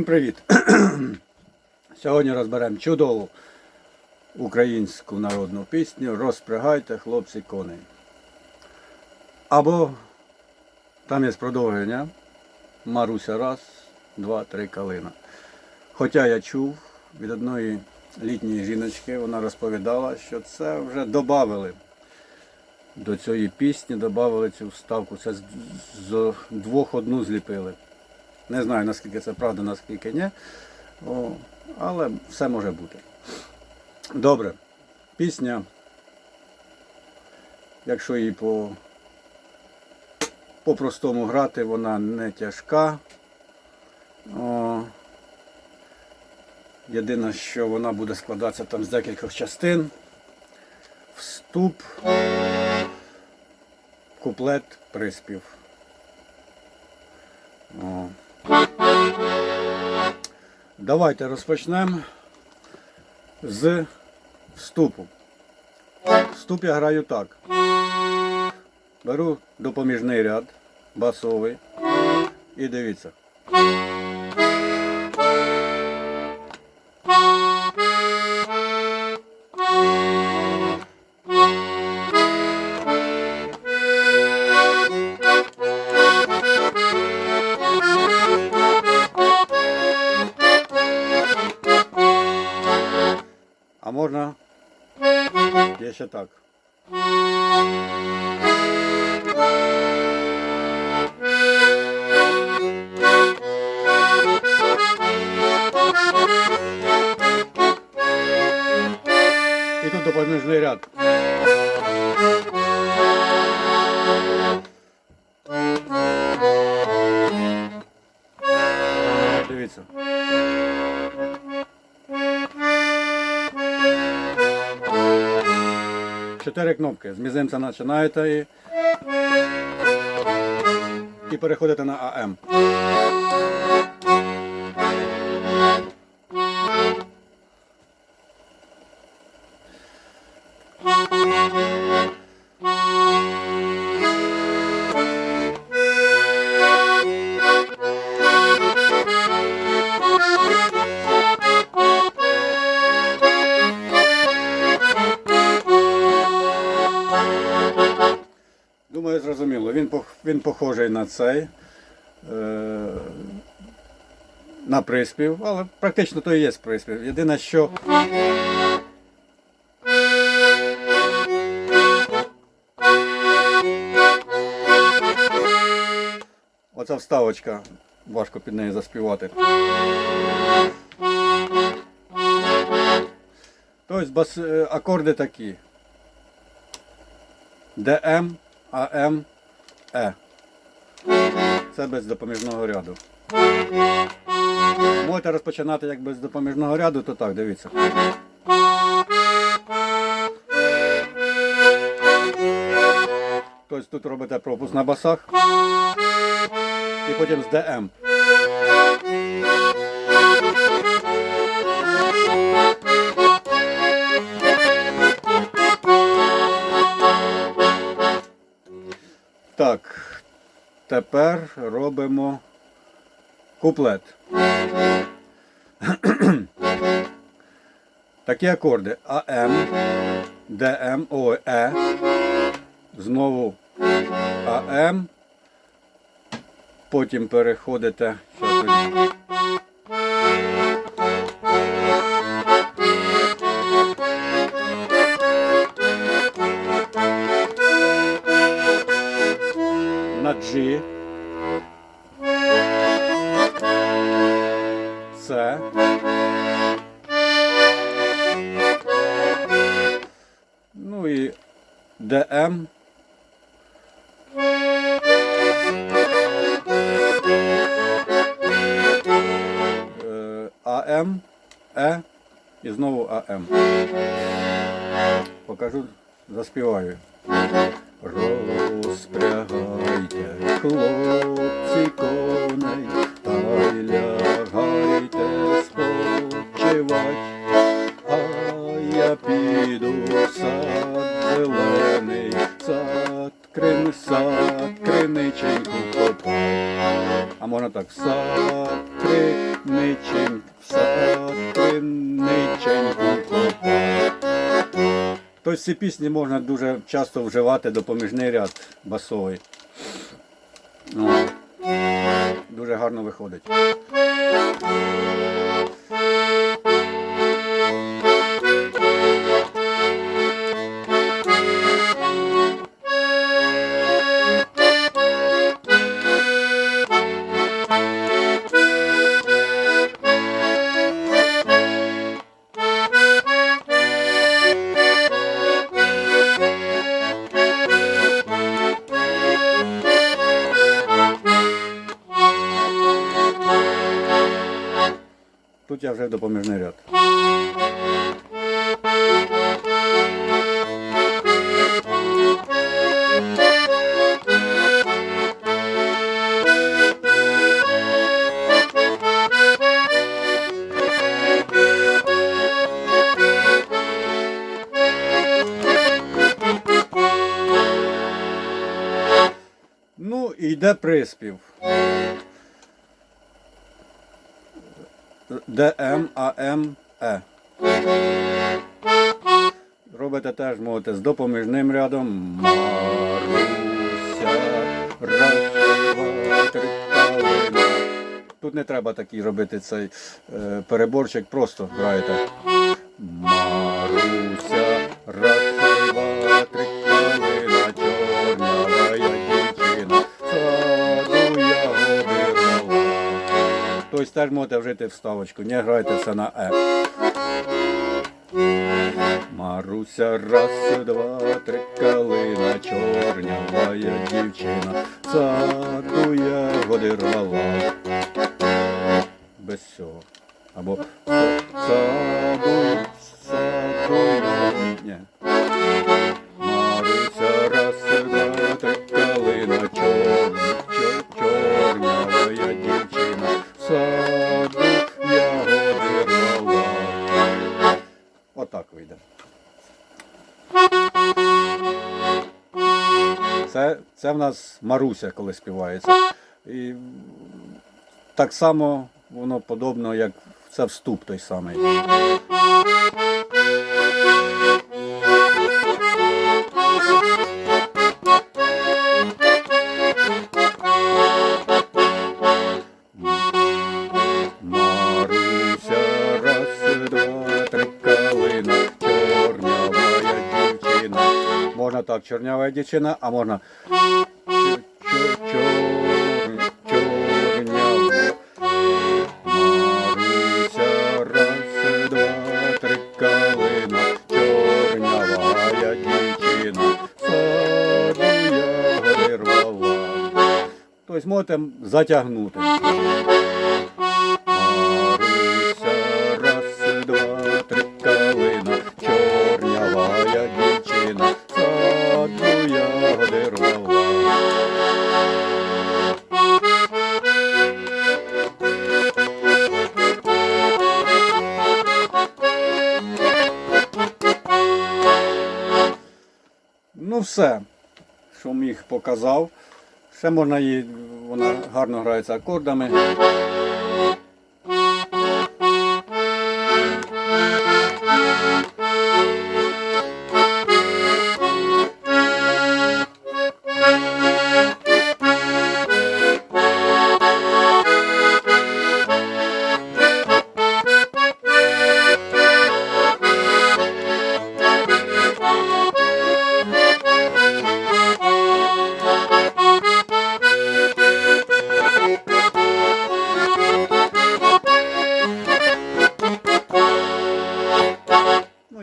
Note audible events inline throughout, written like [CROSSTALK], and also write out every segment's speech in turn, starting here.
Всім привіт! [CLEARS THROAT] Сьогодні розберемо чудову українську народну пісню Розпрягайте хлопці коней. Або там є продовження Маруся раз, два, три калина. Хоча я чув від одної літньої жіночки, вона розповідала, що це вже додали до цієї пісні, додали цю вставку. Це з, двох одну зліпили. Не знаю, наскільки це правда, наскільки ні. О, але все може бути. Добре. Пісня, якщо її по, по-простому грати, вона не тяжка. О, єдине, що вона буде складатися там з декількох частин. Вступ, куплет, приспів. О. Давайте розпочнемо з вступу. Вступ я граю так. Беру допоміжний ряд, басовий. І дивіться. Так. І тут допоміжний ряд. Чотири кнопки. З мізинця починаєте і, і переходите на АМ. Думаю, зрозуміло. Він, він похожий на цей. Е- на приспів, але практично то і є приспів. Єдине, що. Оця вставочка, важко під нею заспівати. Тобто бас, е, акорди такі. ДМ, АМ, Е. Це без допоміжного ряду. Можете розпочинати як без допоміжного ряду, то так, дивіться. Тобто тут робите пропуск на басах і потім з ДМ. Тепер робимо куплет. [CLEARS THROAT] Такі акорди АМ, ДМ, О, Е. Знову АМ. Потім переходите. Щас на G. С. Ну і ДМ. АМ, Е і знову АМ. Покажу, заспіваю. Розпрягайте, хлопці коней, та й лягайте спочивать, а я піду в сад зелений, сад крин, сад криниченьку копать. А можна так. Сад криничень, сад криничень хлопа. Тобто ці пісні можна дуже часто вживати допоміжний ряд басовий. О, дуже гарно виходить. Тут я вже допоміжний ряд. Ну, йде приспів. Д, М, А, М, Е. Робите теж можете з допоміжним рядом. Маруся, раз, два, три. Тут не треба такий робити цей е, переборчик, просто граєте. Тобто теж можете вжити вставочку, не грайте це на Е. Маруся, раз, два, три, калина, чорнява я дівчина, саду ягоди рвала. Без цього. Або саду, саду, ні. Вийде. Це, це в нас Маруся, коли співається. І так само воно подобно, як це вступ той самий. Чорнява дівчина, а можна чор- чор- чорнява. Ну все, що міг показав. Ще можна її, вона гарно грається акордами.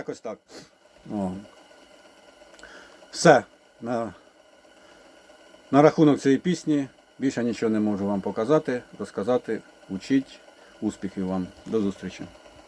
Якось так. О. Все. На, на рахунок цієї пісні більше нічого не можу вам показати, розказати. Учіть. Успіхів вам. До зустрічі.